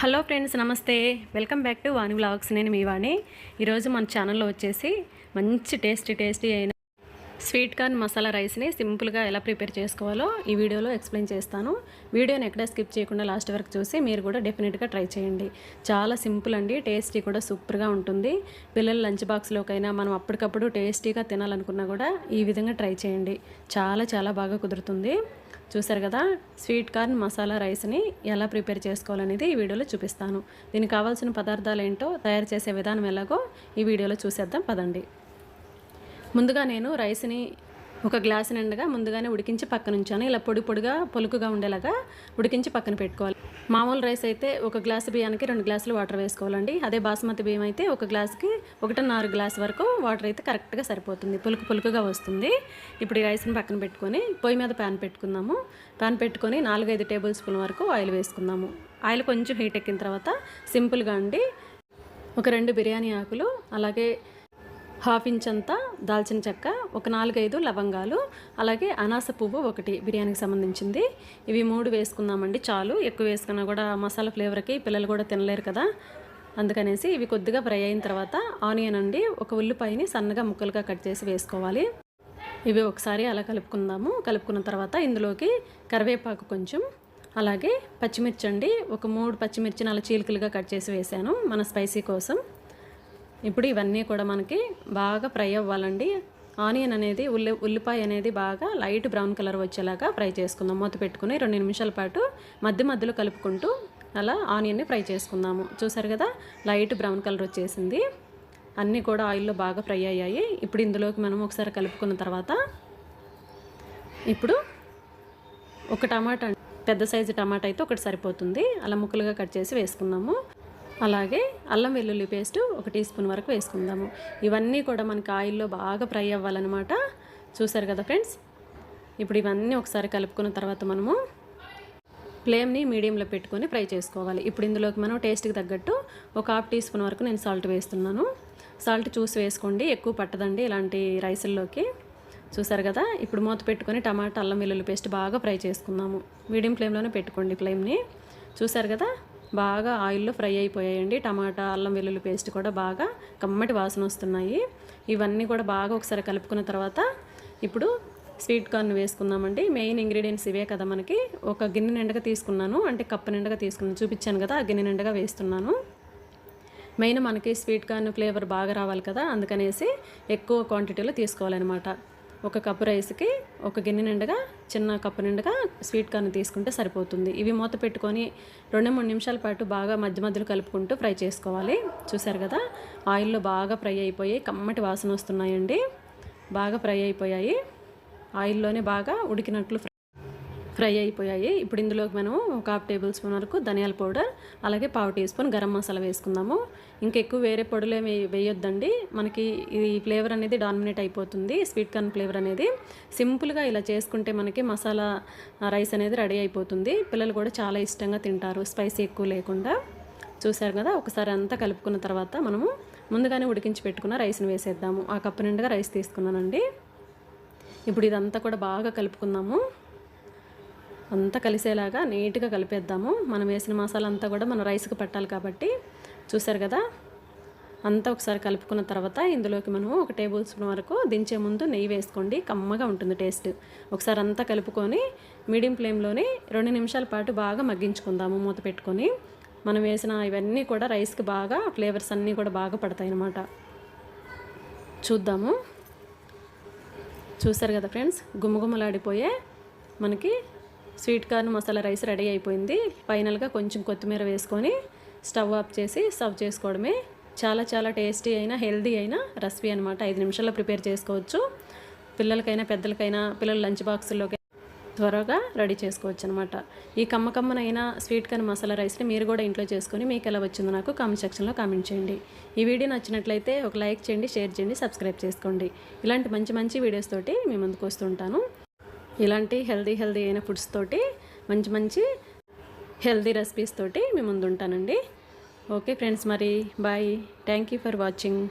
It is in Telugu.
హలో ఫ్రెండ్స్ నమస్తే. Welcome back to Vani vlogs. నేను మీ వాణి. ఈరోజు మన ఛానల్లో వచ్చేసి మంచి టేస్టీ టేస్టీ అయిన స్వీట్ కార్న్ మసాలా రైస్ని సింపుల్గా ఎలా ప్రిపేర్ చేసుకోవాలో ఈ వీడియోలో ఎక్స్ప్లెయిన్ చేస్తాను. వీడియోని ఎక్కడ స్కిప్ చేయకుండా లాస్ట్ వరకు చూసి మీరు కూడా డెఫినెట్గా ట్రై చేయండి. చాలా సింపుల్ అండి టేస్టీ కూడా సూపర్గా ఉంటుంది. పిల్లల లంచ్ బాక్స్లోకైనా మనం అప్పటికప్పుడు టేస్టీగా తినాలనుకున్నా కూడా ఈ విధంగా ట్రై చేయండి. చాలా చాలా బాగా కుదురుతుంది. చూసారు కదా? స్వీట్ కార్న్ మసాలా రైస్ని ఎలా ప్రిపేర్ చేసుకోవాలనేది ఈ వీడియోలో చూపిస్తాను. దీనికి కావాల్సిన పదార్థాలు ఏంటో తయారు చేసే విధానం ఎలాగో ఈ వీడియోలో చూసేద్దాం. పదండి. ముందుగా నేను రైస్ని ఒక గ్లాసు నిండగా ముందుగానే ఉడికించి పక్కన ఉంచాను. ఇలా పొడి పొడిగా పొలుకుగా ఉండేలాగా ఉడికించి పక్కన పెట్టుకోవాలి. మామూలు రైస్ అయితే ఒక గ్లాసు బియ్యానికి రెండు గ్లాసులు వాటర్ వేసుకోవాలండి. అదే బాస్మతి బియ్యం అయితే ఒక గ్లాస్కి ఒకటిన్నర గ్లాస్ వరకు వాటర్ అయితే కరెక్ట్గా సరిపోతుంది. పులుకు పులుకుగా వస్తుంది. ఇప్పుడు ఈ రైస్ని పక్కన పెట్టుకొని పొయ్యి మీద ప్యాన్ పెట్టుకుందాము. ప్యాన్ పెట్టుకొని నాలుగైదు టేబుల్ స్పూన్ వరకు ఆయిల్ వేసుకుందాము. ఆయిల్ కొంచెం హీట్ ఎక్కిన తర్వాత సింపుల్గా అండి. ఒక రెండు బిర్యానీ ఆకులు అలాగే హాఫ్ ఇంచ్ అంతా దాల్చిన చెక్క ఒక నాలుగైదు లవంగాలు అలాగే అనాస పువ్వు ఒకటి బిర్యానీకి సంబంధించింది. ఇవి మూడు వేసుకుందామండి చాలు. ఎక్కువ వేసుకున్నా కూడా మసాలా ఫ్లేవర్కి పిల్లలు కూడా తినలేరు కదా. అందుకనేసి ఇవి కొద్దిగా ఫ్రై అయిన తర్వాత ఆనియన్ అండి ఒక ఉల్లిపాయని సన్నగా ముక్కలుగా కట్ చేసి వేసుకోవాలి. ఇవి ఒకసారి అలా కలుపుకుందాము. కలుపుకున్న తర్వాత ఇందులోకి కరివేపాకు కొంచెం అలాగే పచ్చిమిర్చి అండి ఒక మూడు పచ్చిమిర్చిని అలా చీలికలుగా కట్ చేసి వేసాను మన స్పైసీ కోసం. ఇప్పుడు ఇవన్నీ కూడా మనకి బాగా ఫ్రై అవ్వాలండి. ఆనియన్ అనేది ఉల్లి ఉల్లిపాయ అనేది బాగా లైట్ బ్రౌన్ కలర్ వచ్చేలాగా ఫ్రై చేసుకుందాం. మూత పెట్టుకుని రెండు నిమిషాల పాటు మధ్య మధ్యలో కలుపుకుంటూ అలా ఆనియన్ని ఫ్రై చేసుకుందాము. చూసారు కదా? లైట్ బ్రౌన్ కలర్ వచ్చేసింది. అన్నీ కూడా ఆయిల్లో బాగా ఫ్రై అయ్యాయి. ఇప్పుడు ఇందులోకి మనం ఒకసారి కలుపుకున్న తర్వాత ఇప్పుడు ఒక టమాటా పెద్ద సైజు టమాటా అయితే ఒకటి సరిపోతుంది. అలా ముక్కలుగా కట్ చేసి వేసుకుందాము. అలాగే అల్లం వెల్లుల్లి పేస్ట్ ఒక టీ స్పూన్ వరకు వేసుకుందాము. ఇవన్నీ కూడా మనకి ఆయిల్లో బాగా ఫ్రై అవ్వాలన్నమాట. చూసారు కదా ఫ్రెండ్స్? ఇప్పుడు ఇవన్నీ ఒకసారి కలుపుకున్న తర్వాత మనము ఫ్లేమ్ని మీడియంలో పెట్టుకొని ఫ్రై చేసుకోవాలి. ఇప్పుడు ఇందులోకి మనం టేస్ట్కి తగ్గట్టు ఒక హాఫ్ టీ స్పూన్ వరకు నేను సాల్ట్ వేస్తున్నాను. సాల్ట్ చూసి వేసుకోండి ఎక్కువ పట్టదండి ఇలాంటి రైసుల్లోకి. చూసారు కదా? ఇప్పుడు మూత పెట్టుకొని టమాటా అల్లం వెల్లుల్లి పేస్ట్ బాగా ఫ్రై చేసుకుందాము. మీడియం ఫ్లేమ్లోనే పెట్టుకోండి ఫ్లేమ్ని. చూసారు కదా? బాగా ఆయిల్లో ఫ్రై అయిపోయాయండి. టమాటా అల్లం వెల్లుల్లి పేస్ట్ కూడా బాగా కమ్మటి వాసన వస్తున్నాయి. ఇవన్నీ కూడా బాగా ఒకసారి కలుపుకున్న తర్వాత ఇప్పుడు స్వీట్ కార్న్ వేసుకుందామండి. మెయిన్ ఇంగ్రీడియంట్స్ ఇవే కదా మనకి. ఒక గిన్నె నిండగా తీసుకున్నాను. అంటే కప్పు నిండగా తీసుకున్నాను. చూపించాను కదా ఆ గిన్నె నిండగా వేస్తున్నాను. మెయిన్ మనకి స్వీట్ కార్న్ ఫ్లేవర్ బాగా రావాలి కదా అందుకనేసి ఎక్కువ క్వాంటిటీలో తీసుకోవాలన్నమాట. ఒక కప్పు రైస్కి ఒక గిన్నె నిండుగా చిన్న కప్పు నిండుగా స్వీట్ కార్న్ తీసుకుంటే సరిపోతుంది. ఇవి మూత పెట్టుకొని రెండు మూడు నిమిషాల పాటు బాగా మధ్య మధ్యలో కలుపుకుంటూ ఫ్రై చేసుకోవాలి. చూసారు కదా? ఆయిల్లో బాగా ఫ్రై అయిపోయి కమ్మటి వాసన వస్తున్నాయండి. బాగా ఫ్రై అయిపోయాయి. ఆయిల్లోనే బాగా ఉడికినట్లు ఫ్రై అయిపోయాయి. ఇప్పుడు ఇందులోకి మనం ఒక హాఫ్ టేబుల్ స్పూన్ వరకు ధనియాల పౌడర్ అలాగే పావు టీ స్పూన్ గరం మసాలా వేసుకుందాము. ఇంకా ఎక్కువ వేరే పొడులు ఏమి వేయొద్దండి. మనకి ఈ ఫ్లేవర్ అనేది డామినేట్ అయిపోతుంది స్వీట్ కార్న్ ఫ్లేవర్ అనేది. సింపుల్గా ఇలా చేసుకుంటే మనకి మసాలా రైస్ అనేది రెడీ అయిపోతుంది. పిల్లలు కూడా చాలా ఇష్టంగా తింటారు స్పైసీ ఎక్కువ లేకుండా. చూశారు కదా ఒకసారి అంతా కలుపుకున్న తర్వాత మనము ముందుగానే ఉడికించి పెట్టుకున్న రైస్ని వేసేద్దాము. ఆ కప్పు నిండుగా రైస్ తీసుకున్నానండి. ఇప్పుడు ఇదంతా కూడా బాగా కలుపుకుందాము. అంతా కలిసేలాగా నీట్గా కలిపేద్దాము. మనం వేసిన మసాలా అంతా కూడా మనం రైస్కి పట్టాలి కాబట్టి చూసారు కదా? అంతా ఒకసారి కలుపుకున్న తర్వాత ఇందులోకి మనం ఒక టేబుల్ స్పూన్ వరకు దించే ముందు నెయ్యి వేసుకోండి. కమ్మగా ఉంటుంది టేస్ట్. ఒకసారి అంతా కలుపుకొని మీడియం ఫ్లేమ్లోనే రెండు నిమిషాల పాటు బాగా మగ్గించుకుందాము మూత పెట్టుకొని. మనం వేసిన ఇవన్నీ కూడా రైస్కి బాగా ఫ్లేవర్స్ అన్నీ కూడా బాగా పడతాయి అన్నమాట. చూద్దాము. చూసారు కదా ఫ్రెండ్స్? గుమ్మగుమ్మలాడిపోయే మనకి sweet corn masala rice ready అయిపోయింది. ఫైనల్గా కొంచెం కొత్తిమీర వేసుకొని స్టవ్ ఆఫ్ చేసి సర్వ్ చేసుకోవడమే. చాలా చాలా టేస్టీ అయినా హెల్దీ అయినా రెసిపీ అనమాట ఐదు నిమిషాల్లో ప్రిపేర్ చేసుకోవచ్చు. పిల్లలకైనా పెద్దలకైనా పిల్లల లంచ్ బాక్సుల్లోకి త్వరగా రెడీ చేసుకోవచ్చు అనమాట ఈ కమ్మకమ్మనైన స్వీట్ కార్న్ మసాలా రైస్ని మీరు కూడా ఇంట్లో చేసుకొని మీకు ఎలా వచ్చిందో నాకు కామెంట్ సెక్షన్లో కామెంట్ చేయండి. ఈ వీడియో నచ్చినట్లయితే ఒక లైక్ చేయండి షేర్ చేయండి సబ్స్క్రైబ్ చేసుకోండి. ఇలాంటి మంచి మంచి వీడియోస్ తోటి మీ ముందుకు వస్తుంటాను ఇలాంటి హెల్దీ హెల్దీ అయిన ఫుడ్స్ తోటి మంచి మంచి హెల్దీ రెసిపీస్ తోటి మీ ముందు ఉంటానండి ఓకే ఫ్రెండ్స్ మరి bye. Thank you for watching.